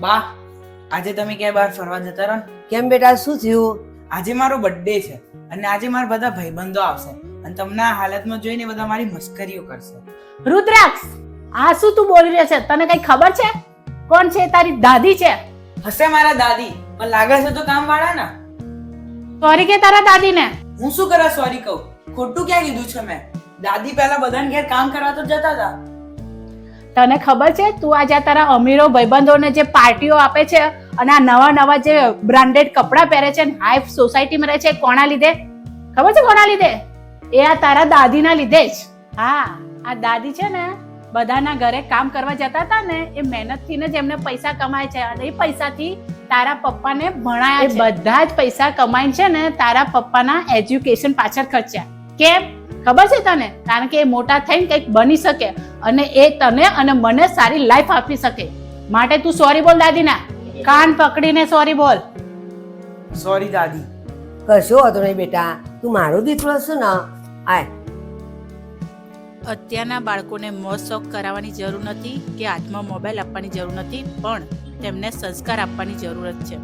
બા આજે તમે ક્યાંય બહાર ફરવા જતા રહો ને? કેમ બેટા શું થયું? આજે મારો બર્થડે છે અને આજે મારા બધા ભાઈબંધો આવશે અને તમને આ હાલતમાં જોઈને બધા મારી મસ્કરીઓ કરશે. રુદ્રાક્ષ આ શું તું બોલી રહ્યો છે? તને કઈ ખબર છે? કોણ છે? તારી દાદી છે? હશે મારા દાદી પણ લાગે છે તો કામ વાળા ને સોરી કે તારા દાદીને. હું શું કરવા સોરી કહું? ખોટું ક્યાં કીધું છે મેં? દાદી પહેલા બધાને ઘેર કામ કરવા તો જતા હતા. તને ખબર છે? તું આજે આ તારા અમીરો ભાઈબંધોને જે પાર્ટીઓ આપે છે અને આ નવા નવા જે બ્રાન્ડેડ કપડાં પહેરે છે હાઈ સોસાયટીમાં રહે છે કોના લીધે? ખબર છે કોના લીધે? એ આ તારા દાદીના લીધે જ. હા આ દાદી છે ને બધાના ઘરે કામ કરવા જતા હતા ને એ મહેનતથી જ એમને પૈસા કમાય છે અને એ પૈસાથી તારા પપ્પાને ભણાયા બધા જ પૈસા કમાઈને છે ને તારા પપ્પાના એજ્યુકેશન પાછળ ખર્ચ્યા. કેમ? ખબર છે તને? કારણ કે એ મોટા થઈને કંઈક બની શકે અને એ તને અને મને સારી લાઈફ આપી શકે. માટે તું સોરી બોલ દાદીના. કાન પકડીને સોરી બોલ. સોરી દાદી. કશો હતો નહીં બેટા. તું મારો દીકરો છે ને આય. અત્યારના બાળકોને મોજ શોખ કરાવવાની જરૂર નથી કે હાથમાં મોબાઈલ આપવાની જરૂર નથી પણ તેમને સંસ્કાર આપવાની જરૂરત છે.